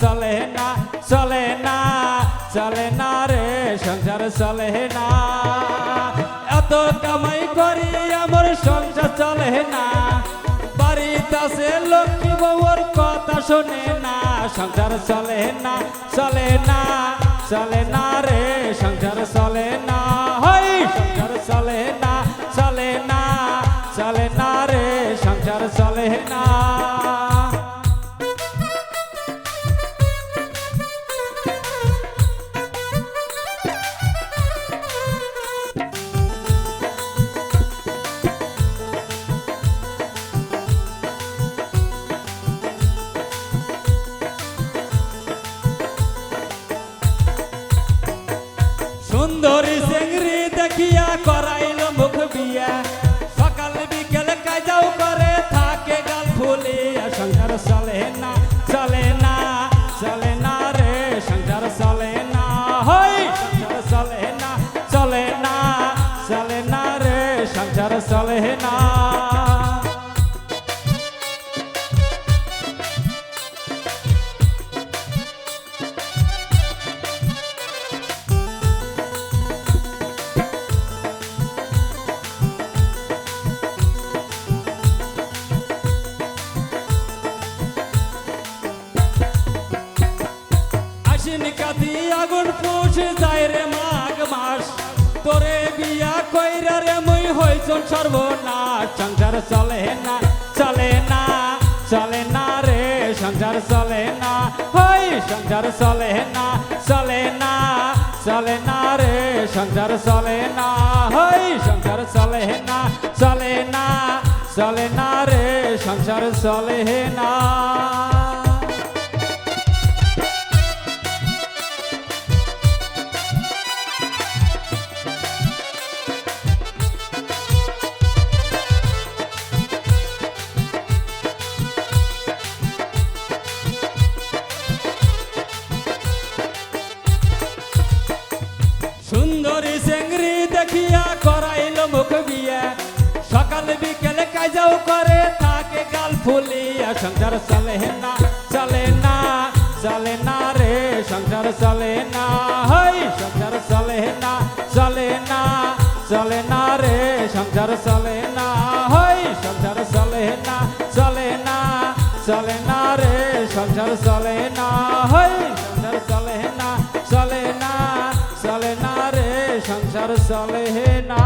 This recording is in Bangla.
চলে না চলে না চলে না রে, সংসার চলে না। এত কামাই করি আমার সংসার চলে না। বাড়িতে আছে লক্ষ্মী বউর কথা শোনে না। সংসার চলে না চলে না চলে না রে, সংসার চলে না। হই, সংসার চলে না চলে না চলে না রে, সংসার চলে না। সুন্দরী সিংরি দেখিয়া করাইল মুখ বিয়া। সকাল বিকেল কাজাও করে থাকে গাল ফুলিয়া। সংসার চলে না চলে না চলে না রে, সংসার চলে না। হই সংসার চলে না চলে না চলে না রে, সংসার চলে পুষ যায় রে মাঘ মাস। তোরে বিয়া কইরা রে মুই হইছন সর্বনাশ। সংসার চলে না চলে না চলে না রে। সংসার চলে না হই সংসার চলে না চলে না চলে না রে। সংসার চলে না হই সংসার চলে না চলে না চলে না রে। সংসার চলে না। কাজাও করে থাকে গাল ফুলিয়া সংসার চলে না চলে না চলে না রে, সংসার চলে না। হই, সংসার চলে না চলে না চলে না রে, সংসার চলে না। হই, সংসার চলে না চলে না চলে না রে, সংসার চলে না। হই, সংসার চলে না চলে না চলে না রে, সংসার চলে না।